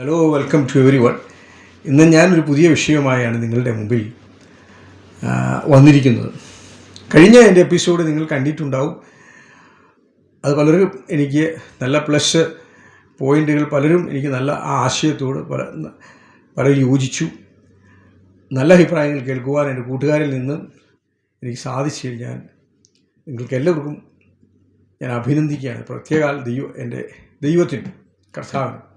Hello welcome to everyone ഇന്ന് ഞാനൊരു പുതിയ വിഷയവുമായാണ് നിങ്ങളുടെ മുമ്പിൽ വന്നിരിക്കുന്നത്. കഴിഞ്ഞ എന്റെ എപ്പിസോഡ് നിങ്ങൾ കണ്ടിട്ടുണ്ടാവും. അത് പലരും എനിക്ക് നല്ല പ്ലസ് പോയിന്റുകൾ പലരും എനിക്ക് നല്ല ആ ആശയത്തോട് പല പലരും യോജിച്ചു. നല്ല അഭിപ്രായങ്ങൾ കേൾക്കുവാൻ എന്റെ കൂട്ടുകാരിൽ നിന്ന് എനിക്ക് സാധിച്ചു കഴിഞ്ഞാൽ നിങ്ങൾക്ക് എല്ലാവർക്കും ഞാൻ അഭിനന്ദിക്കുകയാണ്. പ്രത്യേകാൽ ദൈവ എന്റെ ദൈവത്തിനും കർത്താവിനും.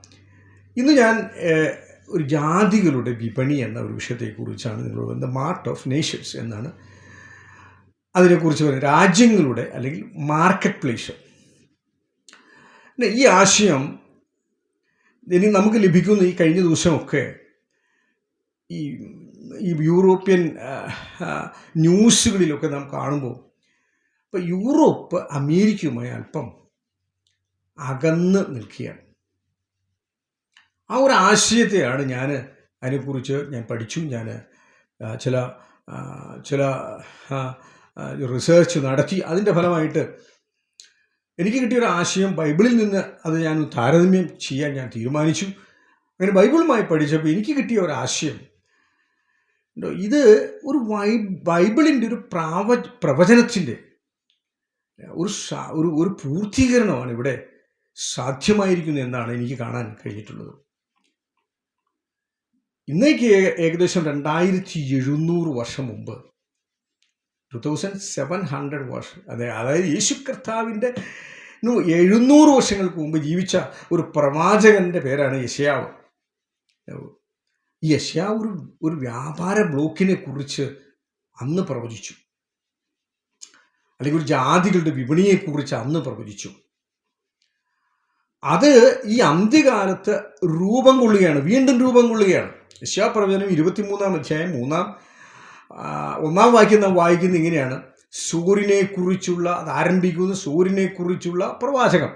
ഇന്ന് ഞാൻ ഒരു ജാതികളുടെ വിപണി എന്ന ഒരു വിഷയത്തെക്കുറിച്ചാണ് നിങ്ങളോട് ദ മാർട്ട് ഓഫ് നേഷൻസ് എന്നാണ്. അതിനെക്കുറിച്ച് പറയുന്നത്. രാജ്യങ്ങളുടെ അല്ലെങ്കിൽ മാർക്കറ്റ് പ്ലേസ് ഈ ആശയം ഇനി നമുക്ക് ലഭിക്കുന്ന ഈ കഴിഞ്ഞ ദിവസമൊക്കെ. ഈ ഈ യൂറോപ്യൻ ന്യൂസുകളിലൊക്കെ നാം കാണുമ്പോൾ. ഇപ്പോൾ യൂറോപ്പ് അമേരിക്കയുമായി അല്പം അകന്ന് നിൽക്കുകയാണ്. ആ ഒരു ആശയത്തെയാണ് ഞാൻ അതിനെക്കുറിച്ച് ഞാൻ പഠിച്ചു. ഞാൻ ചില ചില റിസർച്ച് നടത്തി. അതിന്റെ ഫലമായിട്ട് എനിക്ക് കിട്ടിയൊരു ആശയം ബൈബിളിൽ നിന്ന് അത് ഞാൻ താരതമ്യം ചെയ്യാൻ ഞാൻ തീരുമാനിച്ചു. അങ്ങനെ ബൈബിളുമായി പഠിച്ചപ്പോൾ എനിക്ക് കിട്ടിയ ഒരു ആശയം ഇത് ഒരു വൈ ബൈബിളിന്റെ ഒരു പ്രാവ പ്രവചനത്തിന്റെ ഒരു ഒരു ഒരു പൂർത്തീകരണമാണ് ഇവിടെ സാധ്യമായിരിക്കുന്നു എന്നാണ് എനിക്ക് കാണാൻ കഴിഞ്ഞിട്ടുള്ളത്. ഇന്നേക്ക് ഏകദേശം രണ്ടായിരത്തി എഴുന്നൂറ് വർഷം മുമ്പ് ടു തൗസൻഡ് സെവൻ ഹൺഡ്രഡ് വർഷം അതെ അതായത് യേശു കർത്താവിന്റെ എഴുന്നൂറ് വർഷങ്ങൾക്ക് മുമ്പ് ജീവിച്ച ഒരു പ്രവാചകന്റെ പേരാണ് യശയാവ് യശയാവ് ഒരു ഒരു വ്യാപാര ബ്ലോക്കിനെ കുറിച്ച് അന്ന് പ്രവചിച്ചു. അല്ലെങ്കിൽ ഒരു ജാതികളുടെ വിപണിയെക്കുറിച്ച് അന്ന് പ്രവചിച്ചു. അത് ഈ അന്ത്യകാലത്ത് രൂപം കൊള്ളുകയാണ് വീണ്ടും രൂപം കൊള്ളുകയാണ്. യശാപ്രവചനം ഇരുപത്തിമൂന്നാം അധ്യായം മൂന്നാം ഒന്നാം വാക്യം നാം വായിക്കുന്നത് ഇങ്ങനെയാണ്. സൂര്യനെ കുറിച്ചുള്ള അത് ആരംഭിക്കുന്ന സൂര്യനെ കുറിച്ചുള്ള പ്രവാചകം.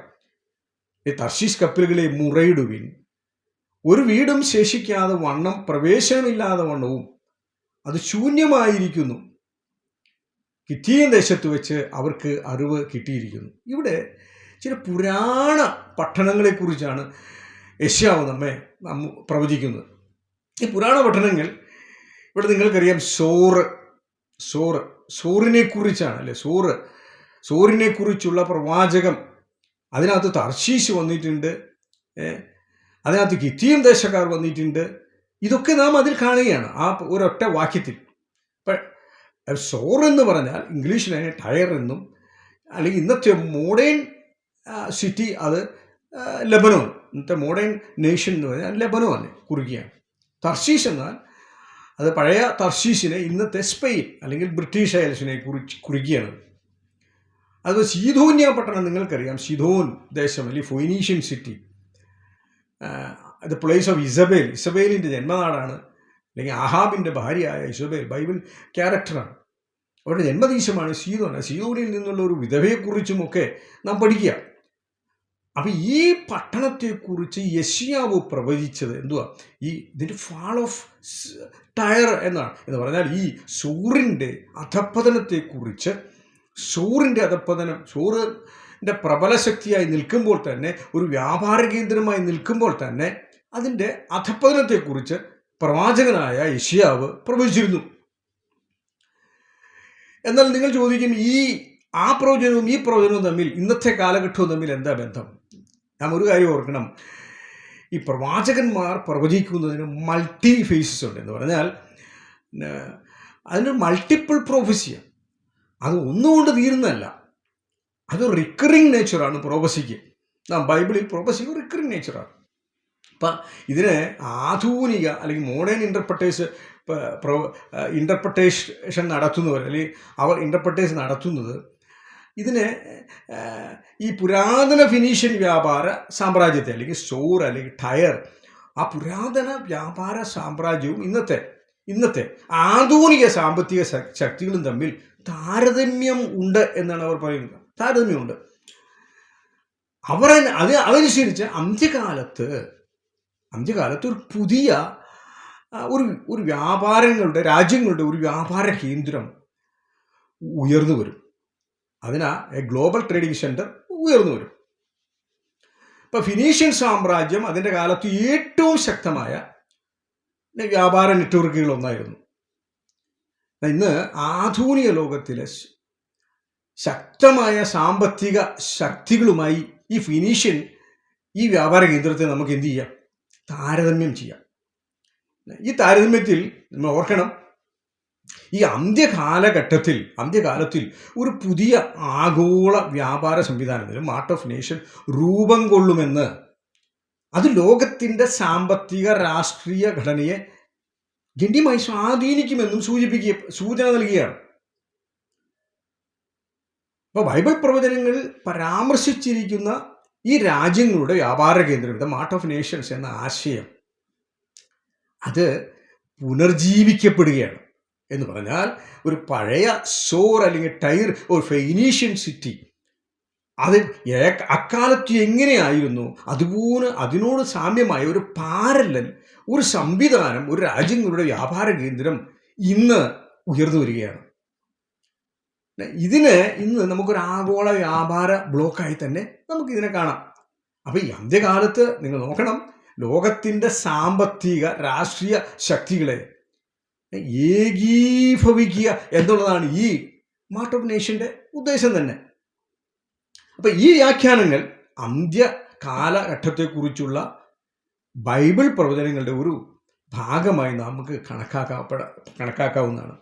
ഈ തർശീസ് കപ്പലുകളെ മുറയിടുവിൻ. ഒരു വീടും ശേഷിക്കാതെ വണ്ണം പ്രവേശനമില്ലാതെ വണ്ണവും അത് ശൂന്യമായിരിക്കുന്നു. കിറ്റിയൻ ദേശത്ത് വെച്ച് അവർക്ക് അറിവ് കിട്ടിയിരിക്കുന്നു. ഇവിടെ ചില പുരാണ പട്ടണങ്ങളെക്കുറിച്ചാണ് യശ്യാവ് നമ്മ പ്രവചിക്കുന്നത്. ഈ പുരാണ പട്ടണങ്ങൾ ഇവിടെ നിങ്ങൾക്കറിയാം സോറ് സോറ് സോറിനെ കുറിച്ചാണ് അല്ലെ? സോറ് സോറിനെ കുറിച്ചുള്ള പ്രവാചകം അതിനകത്ത് തർശീശ് വന്നിട്ടുണ്ട് അതിനകത്ത് കിത്തിയും ദേശക്കാർ വന്നിട്ടുണ്ട്. ഇതൊക്കെ നാം അതിൽ കാണുകയാണ് ആ ഒരൊറ്റ വാക്യത്തിൽ. സോർ എന്ന് പറഞ്ഞാൽ ഇംഗ്ലീഷിലെ ടയർ എന്നും അല്ലെങ്കിൽ ഇന്നത്തെ മോഡേൺ സിറ്റി അത് ലബനോൺ ഇന്നത്തെ മോഡേൺ നേഷൻ എന്ന് പറഞ്ഞാൽ ലബനോ ലെബനോനെ കുറിക്കുകയാണ് തർശീഷ് എന്നാൽ അത് പഴയ തർശീഷിനെ ഇന്നത്തെ സ്പെയിൻ അല്ലെങ്കിൽ ബ്രിട്ടീഷ് അയൽസിനെ കുറിച്ച് കുറിക്കുകയാണ്. അത് സീധോന്യ പട്ടണം നിങ്ങൾക്കറിയാം. സിധോൻ ദേശം അല്ലെങ്കിൽ Phoenician city. The place of Isabel. ഇസബേലിന്റെ ജന്മനാടാണ്. അല്ലെങ്കിൽ ആഹാബിന്റെ ഭാര്യയായ ഇസബേൽ. ബൈബിൾ ക്യാരക്ടറാണ്. അവരുടെ ജന്മദേശമാണ് സീതോൻ. സീതോനിൽ നിന്നുള്ള ഒരു വിധവയെക്കുറിച്ചുമൊക്കെ നാം പഠിക്കുക. അപ്പം ഈ പട്ടണത്തെക്കുറിച്ച് യശിയാവ് പ്രവചിച്ചത് എന്തുവാ? ഈ ഇതിന്റെ ഫാൾ ഓഫ് ടയർ എന്നാണ്. എന്ന് പറഞ്ഞാൽ ഈ സൂറിന്റെ അധപ്പതനത്തെക്കുറിച്ച് സൂറിന്റെ അധപ്പതനം സൂറിന്റെ പ്രബലശക്തിയായി നിൽക്കുമ്പോൾ തന്നെ ഒരു വ്യാപാര കേന്ദ്രമായി നിൽക്കുമ്പോൾ തന്നെ അതിന്റെ അധപ്പതനത്തെക്കുറിച്ച് പ്രവാചകനായ യശിയാവ് പ്രവചിച്ചിരുന്നു. എന്നാൽ നിങ്ങൾ ചോദിക്കും ഈ ആ പ്രവചനവും ഈ പ്രവചനവും തമ്മിൽ ഇന്നത്തെ കാലഘട്ടവും തമ്മിൽ എന്താ ബന്ധം? നാം ഒരു കാര്യം ഓർക്കണം. ഈ പ്രവാചകന്മാർ പ്രവചിക്കുന്നതിന് മൾട്ടി ഫേസസ് ഉണ്ട് എന്ന് പറഞ്ഞാൽ അതിന് മൾട്ടിപ്പിൾ പ്രോഫസിയാണ് അത് ഒന്നുകൊണ്ട് തീരുന്നതല്ല. അത് റിക്കറിങ് നേച്ചറാണ് പ്രോഫസിക്ക് നാം ബൈബിളിൽ പ്രൊഫസി റിക്കറിങ് നേച്ചറാണ് അപ്പം ഇതിന് ആധുനിക അല്ലെങ്കിൽ മോഡേൺ ഇന്റർപ്രട്ടേഴ്സ് ഇന്റർപ്രട്ടേഷൻ നടത്തുന്നവർ അല്ലെങ്കിൽ അവർ ഇന്റർപ്രട്ടേഴ്സ് നടത്തുന്നത് ഇതിനെ ഈ പുരാതന ഫിനീഷ്യൻ വ്യാപാര സാമ്രാജ്യത്തെ അല്ലെങ്കിൽ സ്റ്റോർ അല്ലെങ്കിൽ ടയർ ആ പുരാതന വ്യാപാര സാമ്രാജ്യവും ഇന്നത്തെ ഇന്നത്തെ ആധുനിക സാമ്പത്തിക ശക്തികളും തമ്മിൽ താരതമ്യം ഉണ്ട് എന്നാണ് അവർ പറയുന്നത്. താരതമ്യമുണ്ട്. അവർ അത് അതനുസരിച്ച് അന്ത്യകാലത്ത് അന്ത്യകാലത്ത് ഒരു പുതിയ ഒരു ഒരു വ്യാപാരങ്ങളുടെ രാജ്യങ്ങളുടെ ഒരു വ്യാപാര കേന്ദ്രം ഉയർന്നു വരും. അതിനാ ഗ്ലോബൽ ട്രേഡിംഗ് സെന്റർ ഉയർന്നു വരും. ഇപ്പം ഫിനീഷ്യൻ സാമ്രാജ്യം അതിന്റെ കാലത്ത് ഏറ്റവും ശക്തമായ വ്യാപാര നെറ്റ്വർക്കുകളൊന്നായിരുന്നു ഇന്ന് ആധുനിക ലോകത്തിലെ ശക്തമായ സാമ്പത്തിക ശക്തികളുമായി ഈ ഫിനീഷ്യൻ ഈ വ്യാപാര കേന്ദ്രത്തെ നമുക്ക് എന്ത് ചെയ്യാം? താരതമ്യം ചെയ്യാം. ഈ താരതമ്യത്തിൽ നമ്മൾ ഓർക്കണം ഈ അന്ത്യകാലഘട്ടത്തിൽ അന്ത്യകാലത്തിൽ ഒരു പുതിയ ആഗോള വ്യാപാര സംവിധാനത്തിന് മാർട്ട് ഓഫ് നേഷൻ രൂപം കൊള്ളുമെന്ന് അത് ലോകത്തിന്റെ സാമ്പത്തിക രാഷ്ട്രീയ ഘടനയെ ഗണ്യമായി സ്വാധീനിക്കുമെന്നും സൂചിപ്പിക്കുക സൂചന നൽകുകയാണ്. അപ്പോൾ ബൈബിൾ പ്രവചനങ്ങളിൽ പരാമർശിച്ചിരിക്കുന്ന ഈ രാജ്യങ്ങളുടെ വ്യാപാര കേന്ദ്രം ദ മാർട്ട് ഓഫ് നേഷൻസ് എന്ന ആശയം അത് പുനർജീവിക്കപ്പെടുകയാണ്. എന്ന് പറഞ്ഞാൽ ഒരു പഴയ സോർ അല്ലെങ്കിൽ ടൈർ ഒരു ഫെയിനീഷ്യൻ സിറ്റി. അത് അക്കാലത്ത് എങ്ങനെയായിരുന്നു? അതുപോലെ അതിനോട് സാമ്യമായ ഒരു പാരലൽ ഒരു സംവിധാനം ഒരു രാജ്യങ്ങളുടെ വ്യാപാര കേന്ദ്രം ഇന്ന് ഉയർന്നു വരികയാണ്. ഇതിന് ഇന്ന് നമുക്കൊരു ആഗോള വ്യാപാര ബ്ലോക്കായി തന്നെ നമുക്കിതിനെ കാണാം. അപ്പോൾ ഈ അന്ത്യകാലത്ത് നിങ്ങൾ നോക്കണം ലോകത്തിന്റെ സാമ്പത്തിക രാഷ്ട്രീയ ശക്തികളെ ഏകീഭവിക്കുക എന്നുള്ളതാണ് ഈ മാർട്ട് ഓഫ് നേഷന്റെ ഉദ്ദേശം തന്നെ. അപ്പം ഈ വ്യാഖ്യാനങ്ങൾ അന്ത്യ കാലഘട്ടത്തെക്കുറിച്ചുള്ള ബൈബിൾ പ്രവചനങ്ങളുടെ ഒരു ഭാഗമായി നമുക്ക് കണക്കാക്കപ്പെട കണക്കാക്കാവുന്നതാണ്.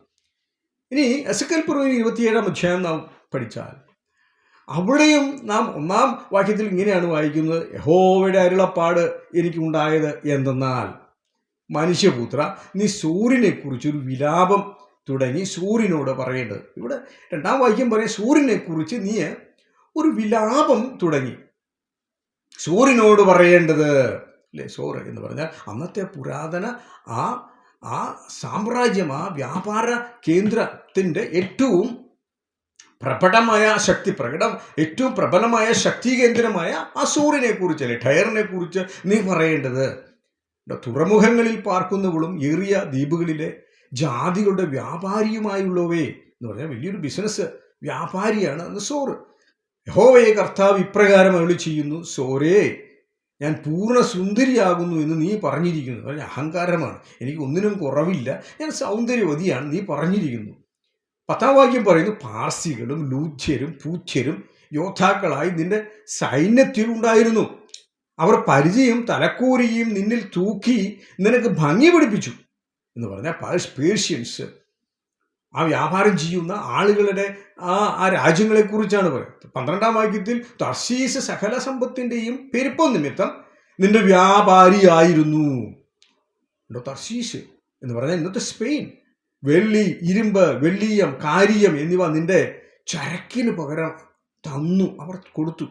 ഇനി എസക്കൽ പുറമെ ഇരുപത്തിയേഴാം അധ്യായം നാം പഠിച്ചാൽ അവിടെയും നാം ഒന്നാം വാക്യത്തിൽ ഇങ്ങനെയാണ് വായിക്കുന്നത് യഹോവയുടെ അരുളപ്പാട് എനിക്കുണ്ടായത് എന്തെന്നാൽ മനുഷ്യപുത്ര നീ സൂര്യനെക്കുറിച്ച് ഒരു വിലാപം തുടങ്ങി സൂര്യനോട് പറയേണ്ടത്. ഇവിടെ രണ്ടാം വാക്യം പറയും സൂര്യനെക്കുറിച്ച് നീ ഒരു വിലാപം തുടങ്ങി. സൂര്യനോട് പറയേണ്ടത്. അല്ലേ? സോറ് എന്ന് പറഞ്ഞാൽ അന്നത്തെ പുരാതന ആ ആ സാമ്രാജ്യം ആ വ്യാപാര കേന്ദ്രത്തിന്റെ ഏറ്റവും പ്രബലമായ ശക്തി പ്രകടം ഏറ്റവും പ്രബലമായ ശക്തി കേന്ദ്രമായ ആ സൂര്യനെ കുറിച്ച് അല്ലെ ടയറിനെ കുറിച്ച് നീ പറയേണ്ടത്. തുറമുഖങ്ങളിൽ പാർക്കുന്നവളും ഏറിയ ദ്വീപുകളിലെ ജാതികളുടെ വ്യാപാരിയുമായുള്ളവേ എന്ന് പറഞ്ഞാൽ വലിയൊരു ബിസിനസ് വ്യാപാരിയാണ് അന്ന് സോറ് യഹോവയെ കർത്താവ് ഇപ്രകാരം അരുളി ചെയ്യുന്നു സോറേ ഞാൻ പൂർണ സുന്ദരിയാകുന്നു എന്ന് നീ പറഞ്ഞിരിക്കുന്നു. പറഞ്ഞ അഹങ്കാരമാണ്. എനിക്ക് ഒന്നിനും കുറവില്ല. ഞാൻ സൗന്ദര്യവതിയാണ് നീ പറഞ്ഞിരിക്കുന്നു. പത്താം വാക്യം പറയുന്നു പാർസികളും ലൂച്യരും പൂച്യരും യോദ്ധാക്കളായി നിന്റെ സൈന്യത്തിൽ ഉണ്ടായിരുന്നു അവർ പരിചയം തലക്കൂരിയും നിന്നിൽ തൂക്കി നിനക്ക് ഭംഗി പിടിപ്പിച്ചു എന്ന് പറഞ്ഞാൽ പേർഷ്യൻസ്. ആ വ്യാപാരം ചെയ്യുന്ന ആളുകളുടെ ആ ആ രാജ്യങ്ങളെക്കുറിച്ചാണ് പറയുന്നത്. പന്ത്രണ്ടാം വാക്യത്തിൽ തർശീസ് സകല സമ്പത്തിന്റെയും പെരുപ്പം നിമിത്തം നിന്റെ വ്യാപാരിയായിരുന്നു. തർശീസ് എന്ന് പറഞ്ഞാൽ ഇന്നത്തെ സ്പെയിൻ. വെള്ളി ഇരുമ്പ് വെള്ളീയം കാരിയം എന്നിവ നിന്റെ ചരക്കിന് പകരം തന്നു. അവർ കൊടുത്തു.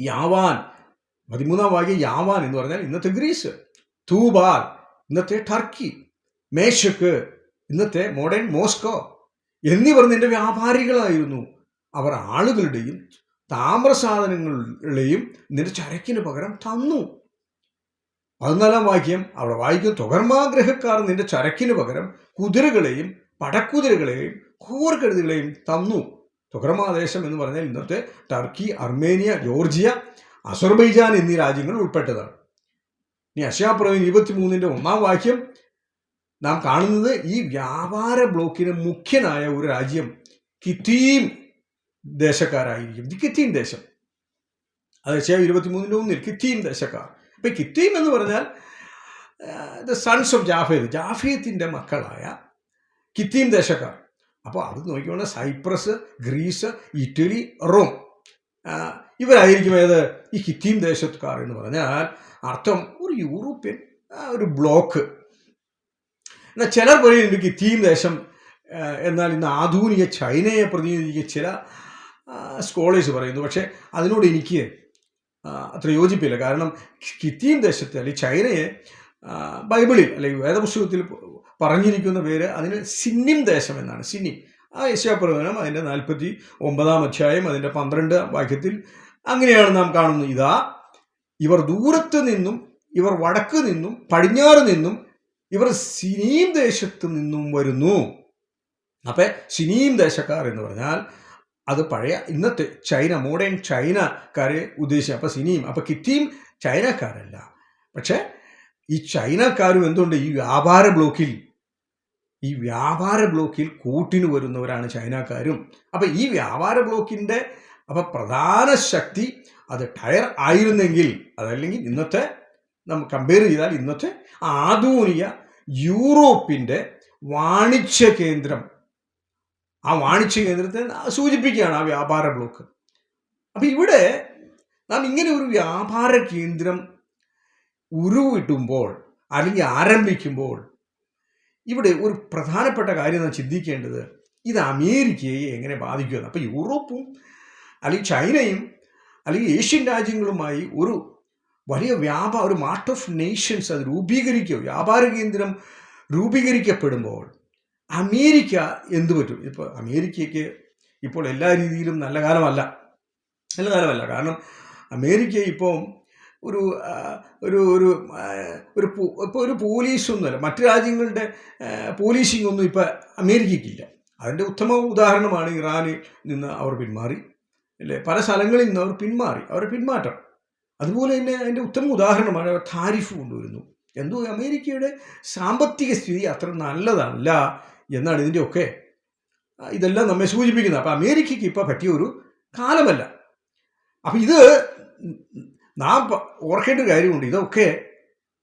യാവാൻ പതിമൂന്നാം വാക്യം യാവാൻ എന്ന് പറഞ്ഞാൽ ഇന്നത്തെ ഗ്രീസ് തൂബാൽ ഇന്നത്തെ ടർക്കി മേശക്ക് ഇന്നത്തെ മോഡേൺ മോസ്കോ എന്നിവർ നിന്റെ വ്യാപാരികളായിരുന്നു. അവർ ആളുകളുടെയും താമ്രസാധനങ്ങളുടെയും നിന്റെ ചരക്കിന് പകരം തന്നു. പതിനാലാം വാക്യം അവിടെ വായിക്കും തുകർമാഗ്രഹക്കാർ നിന്റെ ചരക്കിന് പകരം കുതിരകളെയും പടക്കുതിരകളെയും കൂർക്കെടുതികളെയും തന്നു. തുകർമാദേശം എന്ന് പറഞ്ഞാൽ ഇന്നത്തെ ടർക്കി അർമേനിയ ജോർജിയ അസർബൈജാൻ എന്നീ രാജ്യങ്ങൾ ഉൾപ്പെട്ടതാണ്. ഇനി അശാപ്രവീൻ ഇരുപത്തിമൂന്നിന്റെ ഒന്നാം വാക്യം നാം കാണുന്നത് ഈ വ്യാപാര ബ്ലോക്കിന് മുഖ്യനായ ഒരു രാജ്യം കിത്തീം ദേശക്കാരായിരിക്കും. കിത്തീം ദേശം. അത് ഏഷ്യ ഇരുപത്തിമൂന്നിന്റെ ഒന്നിൽ കിത്തീം ദേശക്കാർ. ഇപ്പം കിത്തീം എന്ന് പറഞ്ഞാൽ ദ സൺസ് ഓഫ് ജാഫേദ് ജാഫേത്തിന്റെ മക്കളായ കിത്തീം ദേശക്കാർ. അപ്പോൾ അത് നോക്കിക്കൊണ്ട് സൈപ്രസ് ഗ്രീസ് ഇറ്റലി റോം. ഇവരായിരിക്കും ഏത്? ഈ ഹിത്തീം ദേശത്തുകാർ എന്ന് പറഞ്ഞാൽ അർത്ഥം ഒരു യൂറോപ്യൻ ഒരു ബ്ലോക്ക്. എന്നാൽ ചിലർ പറയുന്നുണ്ട് ഹിത്തീം ദേശം എന്നാൽ ഇന്ന് ആധുനിക ചൈനയെ പ്രതിനിധീകരിക്കുന്ന ചില സ്കോളേഴ്സ് പറയുന്നു. പക്ഷേ അതിനോട് എനിക്ക് അത്ര യോജിപ്പില്ല. കാരണം കിത്തീം ദേശത്തെ അല്ലെങ്കിൽ ചൈനയെ ബൈബിളിൽ അല്ലെങ്കിൽ വേദപുസ്തകത്തിൽ പറഞ്ഞിരിക്കുന്ന പേര് അതിന് സിന്നിം ദേശം എന്നാണ്. സിന്നിം. ആ യശാപ്രവചനം അതിന്റെ നാൽപ്പത്തി ഒമ്പതാം അധ്യായം അതിന്റെ പന്ത്രണ്ട് വാക്യത്തിൽ അങ്ങനെയാണ് നാം കാണുന്നത്. ഇതാ ഇവർ ദൂരത്ത് നിന്നും ഇവർ വടക്ക് നിന്നും പടിഞ്ഞാറ് നിന്നും ഇവർ സിനീം ദേശത്ത് നിന്നും വരുന്നു. അപ്പം സിനീം ദേശക്കാർ എന്ന് പറഞ്ഞാൽ അത് പഴയ ഇന്നത്തെ ചൈന മോഡേൺ ചൈനക്കാരെ ഉദ്ദേശിച്ച അപ്പൊ സിനിയും അപ്പോൾ കിറ്റിയും ചൈനക്കാരല്ല. പക്ഷേ ഈ ചൈനക്കാരും എന്തുകൊണ്ട് ഈ വ്യാപാര ബ്ലോക്കിൽ ഈ വ്യാപാര ബ്ലോക്കിൽ കൂട്ടിന് വരുന്നവരാണ് ചൈനക്കാരും. അപ്പം ഈ വ്യാപാര ബ്ലോക്കിന്റെ അപ്പം പ്രധാന ശക്തി അത് ടയർ ആയിരുന്നെങ്കിൽ അതല്ലെങ്കിൽ ഇന്നത്തെ നമ്മൾ കമ്പയർ ചെയ്താൽ ഇന്നത്തെ ആധുനിക യൂറോപ്പിന്റെ വാണിജ്യ കേന്ദ്രം. ആ വാണിജ്യ കേന്ദ്രത്തെ സൂചിപ്പിക്കുകയാണ് ആ വ്യാപാര ബ്ലോക്ക്. അപ്പം ഇവിടെ നാം ഇങ്ങനെ ഒരു വ്യാപാര കേന്ദ്രം ഉരുവിട്ടുമ്പോൾ അല്ലെങ്കിൽ ആരംഭിക്കുമ്പോൾ ഇവിടെ ഒരു പ്രധാനപ്പെട്ട കാര്യം നാം ചിന്തിക്കേണ്ടത് ഇത് അമേരിക്കയെ എങ്ങനെ ബാധിക്കുമെന്ന്. അപ്പോൾ യൂറോപ്പും അല്ലെങ്കിൽ ചൈനയും അല്ലെങ്കിൽ ഏഷ്യൻ രാജ്യങ്ങളുമായി ഒരു വലിയ വ്യാപാര ഒരു മാർട്ട് ഓഫ് നേഷൻസ് അത് രൂപീകരിക്കുക വ്യാപാര കേന്ദ്രം രൂപീകരിക്കപ്പെടുമ്പോൾ അമേരിക്ക എന്തു പറ്റും? ഇപ്പോൾ അമേരിക്കയ്ക്ക് ഇപ്പോൾ എല്ലാ രീതിയിലും നല്ല കാലമല്ല. നല്ല കാലമല്ല. കാരണം അമേരിക്ക ഇപ്പം ഒരു ഒരു ഒരു ഒരു ഇപ്പോൾ ഒരു പോലീസൊന്നുമല്ല. മറ്റു രാജ്യങ്ങളുടെ പോലീസിംഗ് ഒന്നും ഇപ്പോൾ അമേരിക്കയ്ക്കില്ല. അതിന്റെ ഉത്തമ ഉദാഹരണമാണ് ഇറാനിൽ നിന്ന് അവർ പിന്മാറി. അല്ലേ പല സ്ഥലങ്ങളിൽ നിന്ന് അവർ പിന്മാറി അവരുടെ പിന്മാറ്റം. അതുപോലെ തന്നെ അതിന്റെ ഉത്തമ ഉദാഹരണമാണ് അവർ താരിഫ് കൊണ്ടുവരുന്നു. എന്തോ അമേരിക്കയുടെ സാമ്പത്തിക സ്ഥിതി അത്ര നല്ലതല്ല എന്നാണ് ഇതിന്റെയൊക്കെ ഇതെല്ലാം നമ്മെ സൂചിപ്പിക്കുന്നത്. അപ്പോൾ അമേരിക്കയ്ക്ക് ഇപ്പോൾ പറ്റിയ ഒരു കാലമല്ല. അപ്പം ഇത് നാം ഓർക്കേണ്ട ഒരു കാര്യമുണ്ട്. ഇതൊക്കെ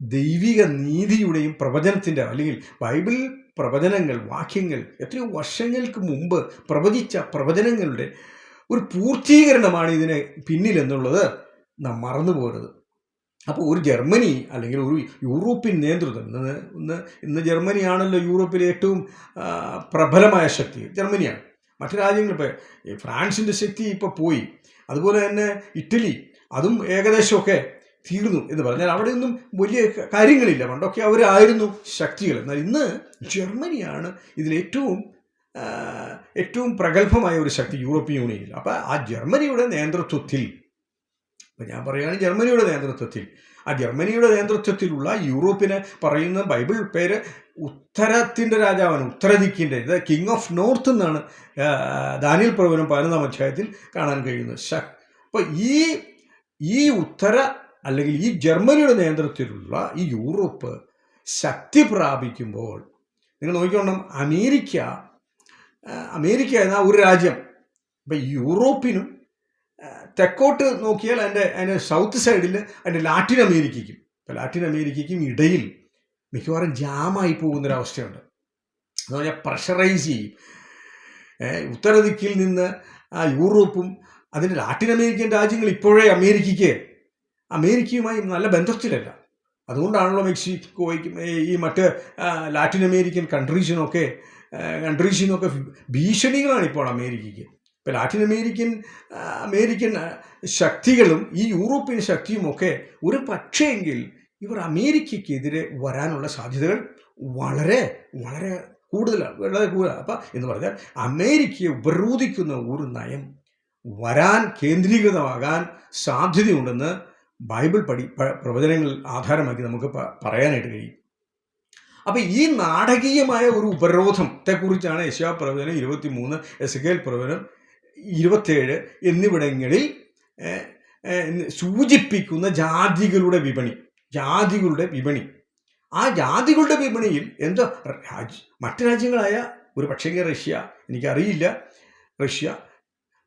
ദൈവിക നീതിയുടെയും പ്രവചനത്തിന്റെ അല്ലെങ്കിൽ ബൈബിൾ പ്രവചനങ്ങൾ വാക്യങ്ങൾ എത്രയോ വർഷങ്ങൾക്ക് മുമ്പ് പ്രവചിച്ച പ്രവചനങ്ങളുടെ ഒരു പൂർത്തീകരണമാണ് ഇതിന് പിന്നിലെന്നുള്ളത് നാം മറന്നു പോകരുത്. അപ്പോൾ ഒരു ജർമ്മനി അല്ലെങ്കിൽ ഒരു യൂറോപ്യൻ നേതൃത്വം ഇന്ന് ഇന്ന് ഇന്ന് ജർമ്മനിയാണല്ലോ യൂറോപ്പിലെ ഏറ്റവും പ്രബലമായ ശക്തി. ജർമ്മനിയാണ്. മറ്റു രാജ്യങ്ങൾ ഇപ്പോൾ ഫ്രാൻസിന്റെ ശക്തി ഇപ്പോൾ പോയി. അതുപോലെ തന്നെ ഇറ്റലി അതും ഏകദേശമൊക്കെ തീർന്നു എന്ന് പറഞ്ഞാൽ അവിടെ ഒന്നും വലിയ കാര്യങ്ങളില്ല. പണ്ടൊക്കെ അവരായിരുന്നു ശക്തികൾ. എന്നാൽ ഇന്ന് ജർമ്മനിയാണ് ഇതിലേറ്റവും ഏറ്റവും പ്രഗത്ഭമായ ഒരു ശക്തി യൂറോപ്യൻ യൂണിയനിൽ. അപ്പോൾ ആ ജർമ്മനിയുടെ നേതൃത്വത്തിൽ ഇപ്പം ഞാൻ പറയുകയാണ് ജർമ്മനിയുടെ നേതൃത്വത്തിൽ ആ ജർമ്മനിയുടെ നേതൃത്വത്തിലുള്ള യൂറോപ്പിനെ പറയുന്ന ബൈബിൾ പേര് ഉത്തരത്തിന്റെ രാജാവാണ് ഉത്തരദിക്കിന്റെ ഇത് കിങ് ഓഫ് നോർത്ത് എന്നാണ് ദാനിയൽ പ്രവനം പതിനൊന്നാം അധ്യായത്തിൽ കാണാൻ കഴിയുന്നത്. ശ അപ്പോൾ ഈ ഈ ഉത്തര അല്ലെങ്കിൽ ഈ ജർമ്മനിയുടെ നേതൃത്വത്തിലുള്ള ഈ യൂറോപ്പ് ശക്തി പ്രാപിക്കുമ്പോൾ നിങ്ങൾ നോക്കിക്കോണം അമേരിക്ക അമേരിക്ക എന്ന ഒരു രാജ്യം. ഇപ്പം യൂറോപ്പിനും തെക്കോട്ട് നോക്കിയാൽ അതിന്റെ അതിന്റെ സൗത്ത് സൈഡിൽ അതിന്റെ ലാറ്റിൻ അമേരിക്കയ്ക്കും. ഇപ്പം ലാറ്റിൻ അമേരിക്കയ്ക്കും ഇടയിൽ മിക്കവാറും ജാമായി പോകുന്നൊരവസ്ഥയുണ്ട്. എന്ന് പറഞ്ഞാൽ പ്രഷറൈസ് ചെയ്യും. ഉത്തര ഉത്തരദിക്കിൽ നിന്ന് ആ യൂറോപ്പും അതിന്റെ ലാറ്റിൻ അമേരിക്കൻ രാജ്യങ്ങൾ ഇപ്പോഴേ അമേരിക്കയ്ക്ക് അമേരിക്കയുമായി നല്ല ബന്ധത്തിലല്ല. അതുകൊണ്ടാണല്ലോ മെക്സിക്കോയ്ക്കും ഈ മറ്റ് ലാറ്റിൻ അമേരിക്കൻ കൺട്രീസിനൊക്കെ കൺട്രീസിനൊക്കെ ഭീഷണികളാണ് ഇപ്പോൾ അമേരിക്കയ്ക്ക്. ഇപ്പോൾ ലാറ്റിൻ അമേരിക്കൻ അമേരിക്കൻ ശക്തികളും ഈ യൂറോപ്യൻ ശക്തിയുമൊക്കെ ഒരു പക്ഷേങ്കിൽ ഇവർ അമേരിക്കയ്ക്കെതിരെ വരാനുള്ള സാധ്യതകൾ വളരെ വളരെ കൂടുതലാണ് വളരെ കൂടുതലാണ് അപ്പം എന്ന് പറഞ്ഞാൽ അമേരിക്കയെ ഉപരോധിക്കുന്ന ഒരു നയം വരാൻ കേന്ദ്രീകൃതമാകാൻ സാധ്യതയുണ്ടെന്ന് ബൈബിൾ പഠി പ്രവചനങ്ങൾ ആധാരമാക്കി നമുക്ക് പറയാനായിട്ട് കഴിയും. അപ്പം ഈ നാടകീയമായ ഒരു ഉപരോധത്തെക്കുറിച്ചാണ് യശാ പ്രവചനം ഇരുപത്തി മൂന്ന് എസ് കെൽ പ്രവചനം ഇരുപത്തേഴ് എന്നിവിടങ്ങളിൽ സൂചിപ്പിക്കുന്ന ജാതികളുടെ വിപണി ജാതികളുടെ വിപണി. ആ ജാതികളുടെ വിപണിയിൽ എന്തോ രാജ്യ മറ്റു രാജ്യങ്ങളായ ഒരു പക്ഷേ റഷ്യ എനിക്കറിയില്ല റഷ്യ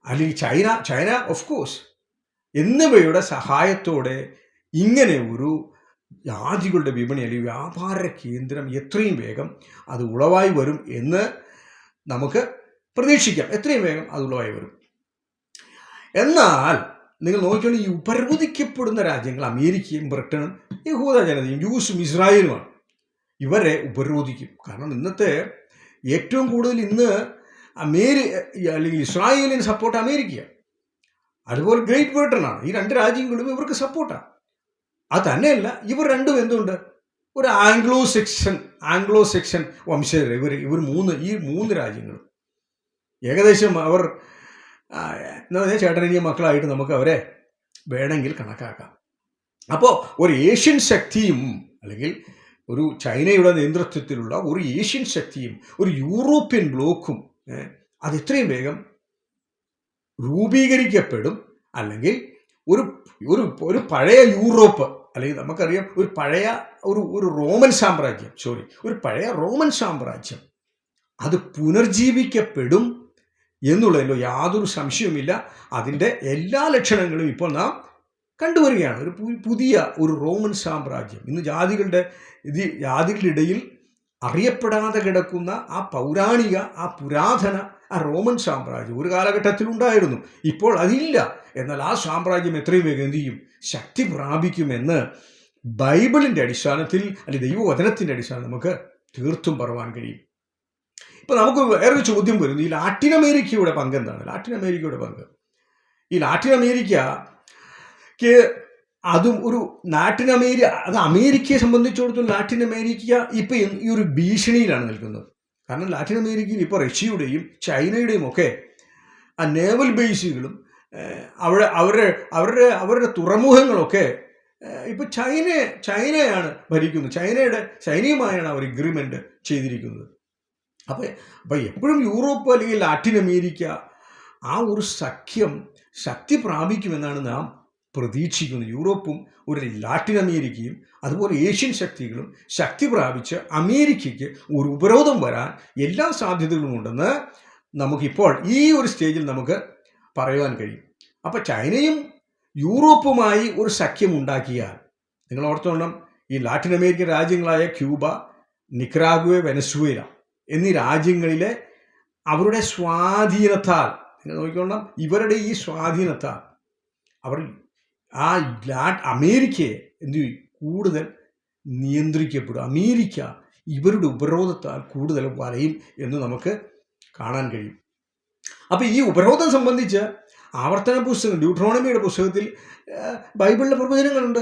അല്ലെങ്കിൽ ചൈന ചൈന ഓഫ് കോഴ്സ് എന്നിവയുടെ സഹായത്തോടെ ഇങ്ങനെ ഒരു ജാതികളുടെ വിപണി അല്ലെങ്കിൽ വ്യാപാര കേന്ദ്രം എത്രയും വേഗം അത് ഉളവായി വരും എന്ന് നമുക്ക് പ്രതീക്ഷിക്കാം. എത്രയും വേഗം അത് ഉളവായി വരും. എന്നാൽ നിങ്ങൾ നോക്കിയാൽ ഈ ഉപരോധിക്കപ്പെടുന്ന രാജ്യങ്ങൾ അമേരിക്കയും ബ്രിട്ടനും യഹൂദ ജനതയും ജ്യൂസും ഇസ്രായേലുമാണ്. ഇവരെ ഉപരോധിക്കും. കാരണം ഇന്നത്തെ ഏറ്റവും കൂടുതൽ ഇന്ന് അമേരി അല്ലെങ്കിൽ ഇസ്രായേലിന് സപ്പോർട്ട് അമേരിക്കയാണ്. അതുപോലെ ഗ്രേറ്റ് ബ്രിട്ടനാണ്. ഈ രണ്ട് രാജ്യങ്ങളും ഇവർക്ക് സപ്പോർട്ടാണ് അത് തന്നെയല്ല ഇവർ രണ്ടും എന്തുണ്ട്? ഒരു ആംഗ്ലോ സെക്ഷൻ ആംഗ്ലോ സെക്ഷൻ വംശജർ. ഇവർ ഇവർ മൂന്ന് ഈ മൂന്ന് രാജ്യങ്ങളും. ഏകദേശം അവർ എന്താ പറഞ്ഞാൽ ചേട്ടനിയ മക്കളായിട്ട് നമുക്ക് അവരെ വേണമെങ്കിൽ കണക്കാക്കാം. അപ്പോൾ ഒരു ഏഷ്യൻ ശക്തിയും അല്ലെങ്കിൽ ഒരു ചൈനയുടെ നേതൃത്വത്തിലുള്ള ഒരു ഏഷ്യൻ ശക്തിയും ഒരു യൂറോപ്യൻ ബ്ലോക്കും അത് എത്രയും വേഗം രൂപീകരിക്കപ്പെടും. അല്ലെങ്കിൽ ഒരു ഒരു ഒരു പഴയ യൂറോപ്പ് അല്ലെങ്കിൽ നമുക്കറിയാം ഒരു പഴയ ഒരു ഒരു റോമൻ സാമ്രാജ്യം സോറി ഒരു പഴയ റോമൻ സാമ്രാജ്യം. അത് പുനർജീവിക്കപ്പെടും എന്നുള്ളതിലോ യാതൊരു സംശയവുമില്ല. അതിന്റെ എല്ലാ ലക്ഷണങ്ങളും ഇപ്പോൾ നാം കണ്ടുവരികയാണ്. ഒരു പുതിയ ഒരു റോമൻ സാമ്രാജ്യം. ഇന്ന് ജാതികളുടെ ഇത് ജാതികളുടെ ഇടയിൽ അറിയപ്പെടാതെ കിടക്കുന്ന ആ പൗരാണിക ആ പുരാതന ആ റോമൻ സാമ്രാജ്യം ഒരു കാലഘട്ടത്തിൽ ഉണ്ടായിരുന്നു ഇപ്പോൾ അതില്ല. എന്നാൽ ആ സാമ്രാജ്യം എത്രയും വേഗം എന്ത് ചെയ്യും? ശക്തി പ്രാപിക്കുമെന്ന് ബൈബിളിന്റെ അടിസ്ഥാനത്തിൽ അല്ലെങ്കിൽ ദൈവവചനത്തിന്റെ അടിസ്ഥാനത്തിൽ നമുക്ക് തീർത്തും പറവാൻ കഴിയും. ഇപ്പം നമുക്ക് വേറൊരു ചോദ്യം വരുന്നു. ഈ ലാറ്റിൻ അമേരിക്കയുടെ പങ്ക് എന്താണ്? ലാറ്റിൻ അമേരിക്കയുടെ പങ്ക്. ഈ ലാറ്റിൻ അമേരിക്കക്ക് അതും ഒരു ലാറ്റിൻ അമേരിക്ക അത് അമേരിക്കയെ സംബന്ധിച്ചിടത്തോളം ലാറ്റിൻ അമേരിക്ക ഇപ്പം ഈ ഒരു ഭീഷണിയിലാണ് നിൽക്കുന്നത്. കാരണം ലാറ്റിൻ അമേരിക്കയിൽ ഇപ്പോൾ റഷ്യയുടെയും ചൈനയുടെയും ഒക്കെ ആ നേവൽ ബേസുകളും അവിടെ അവരുടെ അവരുടെ അവരുടെ തുറമുഖങ്ങളൊക്കെ ഇപ്പോൾ ചൈന ചൈനയാണ് ഭരിക്കുന്നത്. ചൈനയുടെ ചൈനയുമായാണ് അവർ എഗ്രിമെന്റ് ചെയ്തിരിക്കുന്നത്. അപ്പോൾ അപ്പോൾ എപ്പോഴും യൂറോപ്പ് അല്ലെങ്കിൽ ലാറ്റിൻ അമേരിക്ക ആ ഒരു സഖ്യം ശക്തി പ്രാപിക്കുമെന്നാണ് നാം പ്രതീക്ഷിക്കുന്നത് യൂറോപ്പും ഒരു ലാറ്റിൻ അമേരിക്കയും അതുപോലെ ഏഷ്യൻ ശക്തികളും ശക്തി പ്രാപിച്ച് അമേരിക്കയ്ക്ക് ഒരു ഉപരോധം വരാൻ എല്ലാ സാധ്യതകളും ഉണ്ടെന്ന് നമുക്കിപ്പോൾ ഈ ഒരു സ്റ്റേജിൽ നമുക്ക് പറയുവാൻ കഴിയും. അപ്പോൾ ചൈനയും യൂറോപ്പുമായി ഒരു സഖ്യം ഉണ്ടാക്കിയാൽ നിങ്ങൾ ഓർത്തോണം ഈ ലാറ്റിൻ അമേരിക്കൻ രാജ്യങ്ങളായ ക്യൂബ നിക്രാഗുവെ വെനസുവേല എന്നീ രാജ്യങ്ങളിലെ അവരുടെ സ്വാധീനത്താൽ നിങ്ങൾ നോക്കിക്കോണം ഇവരുടെ ഈ സ്വാധീനത്താൽ അവർ ആ അമേരിക്കയെ എന്ത്? കൂടുതൽ നിയന്ത്രിക്കപ്പെടും. അമേരിക്ക ഇവരുടെ ഉപരോധത്താൽ കൂടുതൽ വലയും എന്ന് നമുക്ക് കാണാൻ കഴിയും. അപ്പോൾ ഈ ഉപരോധം സംബന്ധിച്ച് ആവർത്തന പുസ്തകം ഡ്യൂട്രോണമിയുടെ പുസ്തകത്തിൽ ബൈബിളിലെ പ്രവചനങ്ങളുണ്ട്.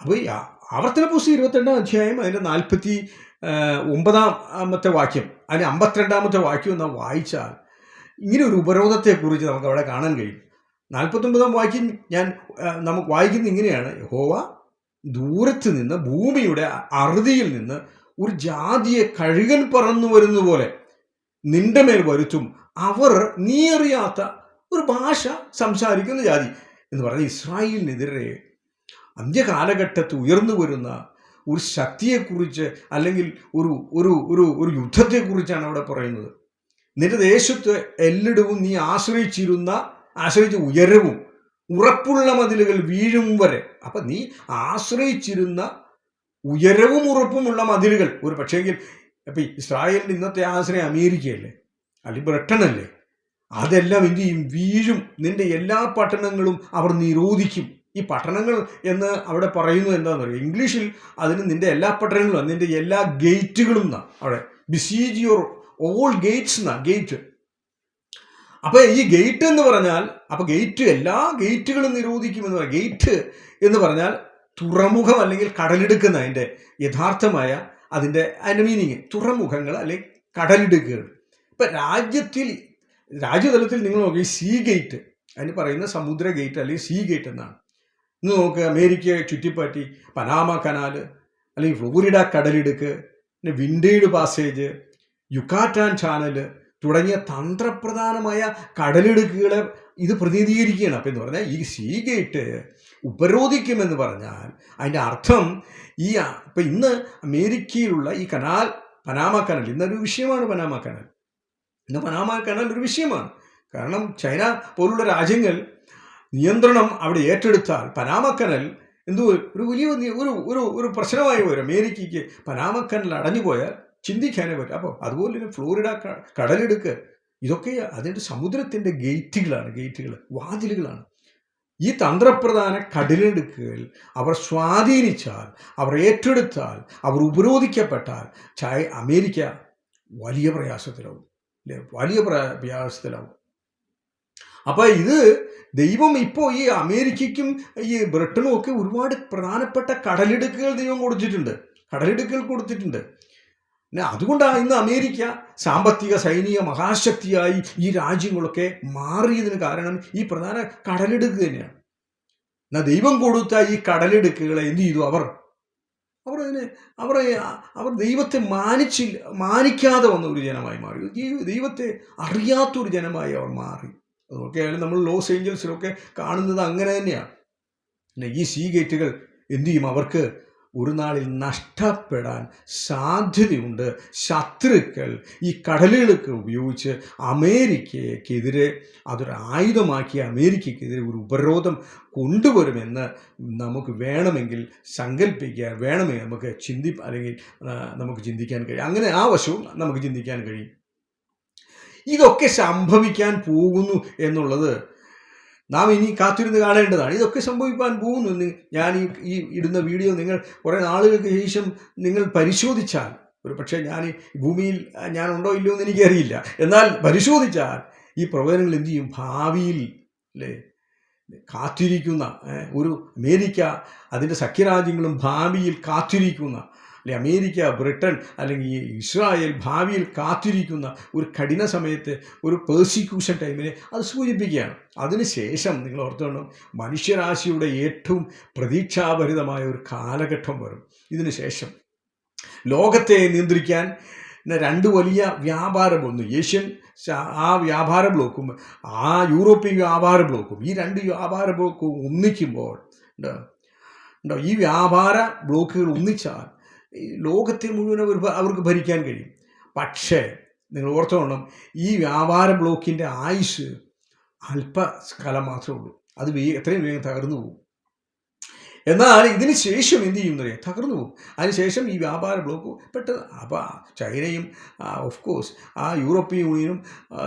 അപ്പോൾ ഈ ആവർത്തന പുസ്തകം ഇരുപത്തിരണ്ടാം അധ്യായം അതിന്റെ നാൽപ്പത്തി ഒമ്പതാമത്തെ വാക്യം അതിന് അമ്പത്തിരണ്ടാമത്തെ വാക്യം നാം വായിച്ചാൽ ഇങ്ങനെ ഒരു ഉപരോധത്തെക്കുറിച്ച് നമുക്ക് അവിടെ കാണാൻ കഴിയും. നാൽപ്പത്തൊമ്പതാം വാക്യം ഞാൻ നമുക്ക് വായിക്കുന്ന ഇങ്ങനെയാണ്. യഹോവ ദൂരത്ത് നിന്ന് ഭൂമിയുടെ അറുതിയിൽ നിന്ന് ഒരു ജാതിയെ കഴുകൻ പറന്നു വരുന്ന പോലെ നിന്റെ മേൽ വരുത്തും. അവർ നീ അറിയാത്ത ഒരു ഭാഷ സംസാരിക്കുന്ന ജാതി എന്ന് പറഞ്ഞാൽ ഇസ്രായേലിനെതിരെ അന്ത്യകാലഘട്ടത്ത് ഉയർന്നു വരുന്ന ഒരു ശക്തിയെക്കുറിച്ച് അല്ലെങ്കിൽ ഒരു ഒരു ഒരു ഒരു യുദ്ധത്തെക്കുറിച്ചാണ് അവിടെ പറയുന്നത്. നിന്റെ ദേശത്ത് എല്ലിടവും നീ ആശ്രയിച്ചിരുന്ന ആശ്രയിച്ച ഉയരവും ഉറപ്പുള്ള മതിലുകൾ വീഴും വരെ. അപ്പൊ നീ ആശ്രയിച്ചിരുന്ന ഉയരവും ഉറപ്പുമുള്ള മതിലുകൾ ഒരു പക്ഷേങ്കിൽ ഇപ്പൊ ഇസ്രായേലിന്റെ ഇന്നത്തെ ആശ്രയം അമേരിക്കയല്ലേ? അല്ലെങ്കിൽ ബ്രിട്ടനല്ലേ അതെല്ലാം എന്ത് ചെയ്യും? വീഴും. നിന്റെ എല്ലാ പട്ടണങ്ങളും അവർ നിരോധിക്കും. ഈ പട്ടണങ്ങൾ എന്ന് അവിടെ പറയുന്നത് എന്താണെന്ന് പറയുക ഇംഗ്ലീഷിൽ അതിന് നിന്റെ എല്ലാ പട്ടണങ്ങളും നിന്റെ എല്ലാ ഗേറ്റുകളും എന്നാണ് അവിടെ. ബിസീജ് യുവർ ഓൾ ഗേറ്റ്സ് എന്നാ. ഗേറ്റ് അപ്പൊ ഈ ഗേറ്റ് എന്ന് പറഞ്ഞാൽ അപ്പൊ ഗേറ്റ് എല്ലാ ഗേറ്റുകളും നിരോധിക്കുമെന്ന് പറയാം ഗേറ്റ് എന്ന് പറഞ്ഞാൽ തുറമുഖം അല്ലെങ്കിൽ കടലിടുക്കുന്ന അതിന്റെ യഥാർത്ഥമായ അതിന്റെ അതിന്റെ മീനിങ് തുറമുഖങ്ങൾ അല്ലെങ്കിൽ കടലിടുക്കുകൾ ഇപ്പൊ രാജ്യത്തിൽ രാജ്യതലത്തിൽ നിങ്ങൾ നോക്കി സീ ഗേറ്റ് അതിന് പറയുന്ന സമുദ്ര ഗേറ്റ് അല്ലെങ്കിൽ സീ ഗേറ്റ് എന്നാണ്. ഇന്ന് നോക്കുക അമേരിക്കയെ ചുറ്റിപ്പറ്റി പനാമ കനാല് അല്ലെങ്കിൽ ഫ്ലോറിഡ കടലിടുക്ക് പിന്നെ വിൻഡേഡ് പാസേജ് യുക്കാറ്റാൻ ചാനൽ തുടങ്ങിയ തന്ത്രപ്രധാനമായ കടലിടുക്കുകളെ ഇത് പ്രതിനിധീകരിക്കുകയാണ്. അപ്പം എന്ന് പറഞ്ഞാൽ ഈ സീ ഗേറ്റ് ഉപരോധിക്കുമെന്ന് പറഞ്ഞാൽ അതിന്റെ അർത്ഥം ഈ ഇപ്പം ഇന്ന് അമേരിക്കയിലുള്ള ഈ കനാൽ പനാമ കനൽ ഇന്നൊരു വിഷയമാണ് പനാമ കനൽ. ഇന്ന് പനാമ കനൽ ഒരു വിഷയമാണ്. കാരണം ചൈന പോലുള്ള രാജ്യങ്ങൾ നിയന്ത്രണം അവിടെ ഏറ്റെടുത്താൽ പനാമ കനൽ എന്തോ ഒരു വലിയ ഒരു ഒരു ഒരു പ്രശ്നമായി വരും. അമേരിക്കയ്ക്ക് പനാമ കനൽ അടഞ്ഞു പോയാൽ ചിന്തിക്കാനേ പറ്റും. അപ്പോൾ അതുപോലെ തന്നെ ഫ്ലോറിഡ കടലെടുക്ക് ഇതൊക്കെ അതിന്റെ സമുദ്രത്തിന്റെ ഗേറ്റുകളാണ് ഗേറ്റുകൾ വാതിലുകളാണ്. ഈ തന്ത്രപ്രധാന കടലെടുക്കുകൾ അവർ സ്വാധീനിച്ചാൽ അവർ ഏറ്റെടുത്താൽ അവർ ഉപരോധിക്കപ്പെട്ടാൽ ചായ അമേരിക്ക വലിയ പ്രയാസത്തിലാവും അല്ലേ? വലിയ പ്ര- പ്രയാസത്തിലാവും. അപ്പോൾ ഇത് ദൈവം ഇപ്പോൾ ഈ അമേരിക്കയ്ക്കും ഈ ബ്രിട്ടനും ഒക്കെ ഒരുപാട് പ്രധാനപ്പെട്ട കടലിടുക്കുകൾ ദൈവം കൊടുത്തിട്ടുണ്ട്. കടലിടുക്കുകൾ കൊടുത്തിട്ടുണ്ട്. പിന്നെ അതുകൊണ്ടാണ് ഇന്ന് അമേരിക്ക സാമ്പത്തിക സൈനിക മഹാശക്തിയായി ഈ രാജ്യങ്ങളൊക്കെ മാറിയതിന് കാരണം ഈ പ്രധാന കടലെടുക്ക് തന്നെയാണ്. എന്നാൽ ദൈവം കൊടുത്ത ഈ കടലെടുക്കുകളെ എന്ത് ചെയ്തു അവർ? അവർ അതിനെ അവർ അവർ ദൈവത്തെ മാനിച്ചില്ല മാനിക്കാതെ വന്ന ഒരു ജനമായി മാറി. ദൈവ- ദൈവത്തെ അറിയാത്തൊരു ജനമായി അവർ മാറി. അതൊക്കെയാണ് നമ്മൾ ലോസ് ഏഞ്ചൽസിലൊക്കെ കാണുന്നത് അങ്ങനെ തന്നെയാണ്. പിന്നെ ഈ സീ ഗേറ്റുകൾ എന്തു ചെയ്യും അവർക്ക്? ഒരു നാളിൽ നഷ്ടപ്പെടാൻ സാധ്യതയുണ്ട്. ശത്രുക്കൾ ഈ കടലുകളൊക്കെ ഉപയോഗിച്ച് അമേരിക്കയ്ക്കെതിരെ അതൊരു ആയുധമാക്കി അമേരിക്കയ്ക്കെതിരെ ഒരു ഉപരോധം കൊണ്ടുവരുമെന്ന് നമുക്ക് വേണമെങ്കിൽ സങ്കല്പിക്കാൻ വേണമെങ്കിൽ നമുക്ക് ചിന്തി അല്ലെങ്കിൽ നമുക്ക് ചിന്തിക്കാൻ കഴിയും. അങ്ങനെ ആ വശവും നമുക്ക് ചിന്തിക്കാൻ കഴിയും. ഇതൊക്കെ സംഭവിക്കാൻ പോകുന്നു എന്നുള്ളത് നാം ഇനി കാത്തിരുന്ന് കാണേണ്ടതാണ്. ഇതൊക്കെ സംഭവിക്കാൻ പോകുന്നു ഞാൻ ഈ ഈ ഇടുന്ന വീഡിയോ നിങ്ങൾ കുറേ നാളുകൾക്ക് ശേഷം നിങ്ങൾ പരിശോധിച്ചാൽ ഒരു പക്ഷേ ഞാൻ ഭൂമിയിൽ ഞാൻ ഉണ്ടോ ഇല്ലയോ എന്ന് എനിക്കറിയില്ല. എന്നാൽ പരിശോധിച്ചാൽ ഈ പ്രവചനങ്ങൾ എന്ത് ചെയ്യും? ഭാവിയിൽ അല്ലേ കാത്തിരിക്കുന്ന ഒരു അമേരിക്ക അതിന്റെ സഖ്യരാജ്യങ്ങളും ഭാവിയിൽ കാത്തിരിക്കുന്ന അല്ലെ അമേരിക്ക ബ്രിട്ടൻ അല്ലെങ്കിൽ ഇസ്രായേൽ ഭാവിയിൽ കാത്തിരിക്കുന്ന ഒരു കഠിന സമയത്ത് ഒരു പേഴ്സിക്യൂഷൻ ടൈമിനെ അത് സൂചിപ്പിക്കുകയാണ്. അതിനുശേഷം നിങ്ങൾ ഓർത്തോണം മനുഷ്യരാശിയുടെ ഏറ്റവും പ്രതീക്ഷാഭരിതമായ ഒരു കാലഘട്ടം വരും. ഇതിനുശേഷം ലോകത്തെ നിയന്ത്രിക്കാൻ രണ്ട് വലിയ വ്യാപാരം ഒന്ന് ഏഷ്യൻ ആ വ്യാപാര ബ്ലോക്കും ആ യൂറോപ്യൻ വ്യാപാര ബ്ലോക്കും ഈ രണ്ട് വ്യാപാര ബ്ലോക്കും ഒന്നിക്കുമ്പോൾ ഉണ്ടോ ഈ വ്യാപാര ബ്ലോക്കുകൾ ഒന്നിച്ചാൽ ലോകത്തെ മുഴുവൻ അവർ അവർക്ക് ഭരിക്കാൻ കഴിയും. പക്ഷേ നിങ്ങൾ ഓർത്തോണം ഈ വ്യാപാര ബ്ലോക്കിന്റെ ആയുസ് അല്പകാലം മാത്രമേ ഉള്ളൂ. അത് വേ എത്രയും വേഗം തകർന്നു പോകും. എന്നാൽ ഇതിന് ശേഷം എന്ത് ചെയ്യുന്നറിയാം തകർന്നു പോകും. അതിനുശേഷം ഈ വ്യാപാര ബ്ലോക്ക് പെട്ടെന്ന് അപ്പോൾ ചൈനയും ഓഫ് കോഴ്സ് ആ യൂറോപ്യൻ യൂണിയനും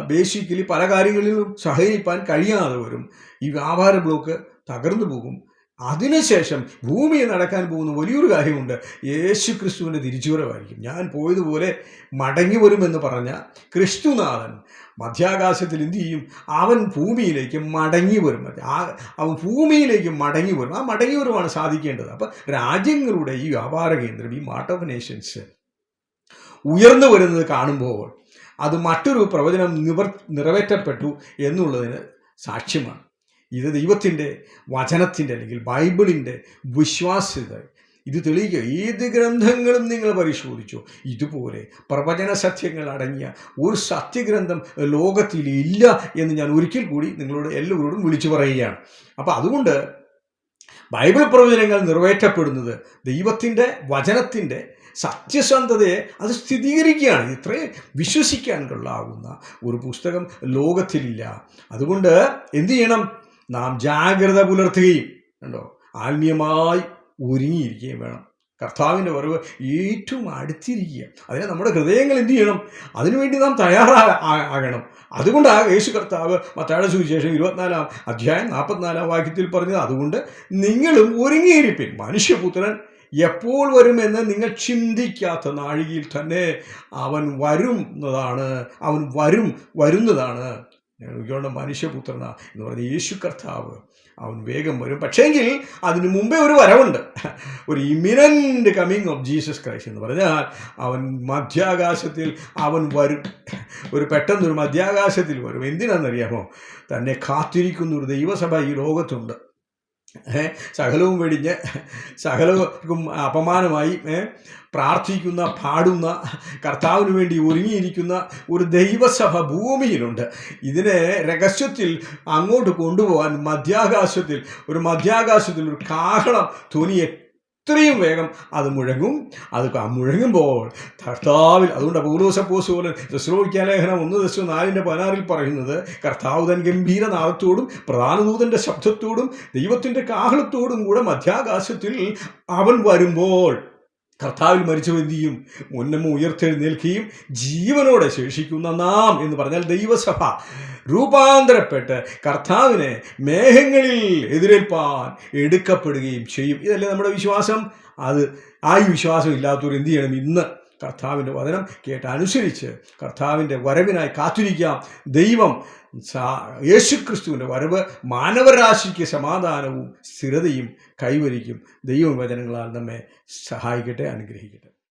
ബേസിക്കലി പല കാര്യങ്ങളിലും സഹകരിപ്പാൻ കഴിയാതെ വരും. ഈ വ്യാപാര ബ്ലോക്ക് തകർന്നു പോകും. അതിനുശേഷം ഭൂമിയിൽ നടക്കാൻ പോകുന്ന വലിയൊരു കാര്യമുണ്ട്. യേശു ക്രിസ്തുവിന്റെ തിരിച്ചുവരവായിരിക്കും. ഞാൻ പോയതുപോലെ മടങ്ങി വരുമെന്ന് പറഞ്ഞ ക്രിസ്തുനാഥൻ മധ്യാകാശത്തിൽ എന്തു ചെയ്യും? അവൻ ഭൂമിയിലേക്ക് മടങ്ങി വരും. അവൻ ഭൂമിയിലേക്ക് മടങ്ങി വരും. ആ മടങ്ങി വരുവാണ് സാധിക്കേണ്ടത്. അപ്പം രാജ്യങ്ങളുടെ ഈ വ്യാപാര കേന്ദ്രം ഈ മാർട്ട് ഓഫ് നേഷൻസ് ഉയർന്നു വരുന്നത് കാണുമ്പോൾ അത് മറ്റൊരു പ്രവചനം നിവർ നിറവേറ്റപ്പെട്ടു എന്നുള്ളതിന് സാക്ഷ്യമാണ്. ഇത് ദൈവത്തിന്റെ വചനത്തിന്റെ അല്ലെങ്കിൽ ബൈബിളിന്റെ വിശ്വാസ്യത. ഇത് തെളിയിക്കുക. ഏത് ഗ്രന്ഥങ്ങളും നിങ്ങൾ പരിശോധിച്ചു. ഇതുപോലെ പ്രവചന സത്യങ്ങൾ അടങ്ങിയ ഒരു സത്യഗ്രന്ഥം ലോകത്തിൽ ഇല്ല എന്ന് ഞാൻ ഒരിക്കൽ കൂടി നിങ്ങളോട് എല്ലാവരോടും വിളിച്ചു പറയുകയാണ്. അപ്പോൾ അതുകൊണ്ട് ബൈബിൾ പ്രവചനങ്ങൾ നിറവേറ്റപ്പെടുന്നത് ദൈവത്തിന്റെ വചനത്തിന്റെ സത്യസന്ധതയെ അത് സ്ഥിരീകരിക്കുകയാണ്. ഇത്രയും വിശ്വസിക്കാൻ കൊള്ളാവുന്ന ഒരു പുസ്തകം ലോകത്തിലില്ല. അതുകൊണ്ട് എന്തു ചെയ്യണം? നാം ജാഗ്രത പുലർത്തുകയും കണ്ടോ? ആത്മീയമായി ഒരുങ്ങിയിരിക്കുകയും വേണം. കർത്താവിന്റെ വരവ് ഏറ്റവും അടുത്തിരിക്കുക. അതിനെ നമ്മുടെ ഹൃദയങ്ങൾ എന്ത് ചെയ്യണം? അതിനുവേണ്ടി നാം തയ്യാറാ ആ- ആകണം. അതുകൊണ്ടാണ് യേശു കർത്താവ് മത്താഴ സുവിശേഷം ഇരുപത്തിനാലാം അധ്യായം നാൽപ്പത്തിനാലാം വാക്യത്തിൽ പറഞ്ഞത് അതുകൊണ്ട് നിങ്ങളും ഒരുങ്ങിയിരിപ്പിൻ. മനുഷ്യപുത്രൻ എപ്പോൾ വരുമെന്ന് നിങ്ങൾ ചിന്തിക്കാത്ത നാഴികയിൽ തന്നെ അവൻ വരുന്നതാണ്. അവൻ വരും വരുന്നതാണ്. ഞങ്ങളുടെ മനുഷ്യപുത്രന എന്ന് പറഞ്ഞ യേശു കർത്താവ് അവൻ വേഗം വരും. പക്ഷേങ്കിൽ അതിനു മുമ്പേ ഒരു വരവുണ്ട്. ഒരു imminent coming of Jesus Christ എന്ന് പറഞ്ഞാൽ അവൻ മധ്യാകാശത്തിൽ അവൻ വരും. ഒരു പെട്ടെന്നൊരു മധ്യാകാശത്തിൽ വരും. എന്തിനാണെന്നറിയാമോ? തന്നെ കാത്തിരിക്കുന്ന ഒരു ദൈവസഭ ഈ ലോകത്തുണ്ട്. സകലവും വെടിഞ്ഞ് സകലർക്കും അപമാനമായി പ്രാർത്ഥിക്കുന്ന പാടുന്ന കർത്താവിന് വേണ്ടി ഒരുങ്ങിയിരിക്കുന്ന ഒരു ദൈവസഭ ഭൂമിയിലുണ്ട്. ഇതിനെ രഹസ്യത്തിൽ അങ്ങോട്ട് കൊണ്ടുപോകാൻ മധ്യാകാശത്തിൽ ഒരു മധ്യാകാശത്തിൽ ഒരു കാഹളം ധ്വനി എത്രയും വേഗം അത് മുഴങ്ങും. അത് മുഴങ്ങുമ്പോൾ കർത്താവിൽ അതുകൊണ്ട് പൗലോസപ്പോസ് പോലെ ദശ്രോഹിക്കാലേഖനം ഒന്ന് ദശ നാലിന്റെ പതിനാറിൽ പറയുന്നത് കർത്താവ് തൻ ഗംഭീരനാഥത്തോടും പ്രധാനദൂതന്റെ ശബ്ദത്തോടും ദൈവത്തിന്റെ കാഹളത്തോടും കൂടെ മധ്യാകാശത്തിൽ അവൻ വരുമ്പോൾ കർത്താവിൽ മരിച്ചു എന്ത് ചെയ്യും? മുന്നമ ഉയർത്തെഴുന്നേൽക്കുകയും ജീവനോടെ ശേഷിക്കുന്ന നാം എന്ന് പറഞ്ഞാൽ ദൈവസഭ രൂപാന്തരപ്പെട്ട് കർത്താവിനെ മേഘങ്ങളിൽ എതിരേൽപ്പാൻ എടുക്കപ്പെടുകയും ചെയ്യും. ഇതല്ലേ നമ്മുടെ വിശ്വാസം? അത് ആ വിശ്വാസം ഇല്ലാത്തവർ എന്ത് ചെയ്യണം? ഇന്ന് കർത്താവിന്റെ വചനം കേട്ട് അനുസരിച്ച് കർത്താവിന്റെ വരവിനായി കാത്തിരിക്കാം. ദൈവം യേശുക്രിസ്തുവിന്റെ വരവ് മാനവരാശിക്ക് സമാധാനവും സ്ഥിരതയും കൈവരിക്കും. ദൈവവചനങ്ങളാൽ നമ്മെ സഹായിക്കട്ടെ അനുഗ്രഹിക്കട്ടെ.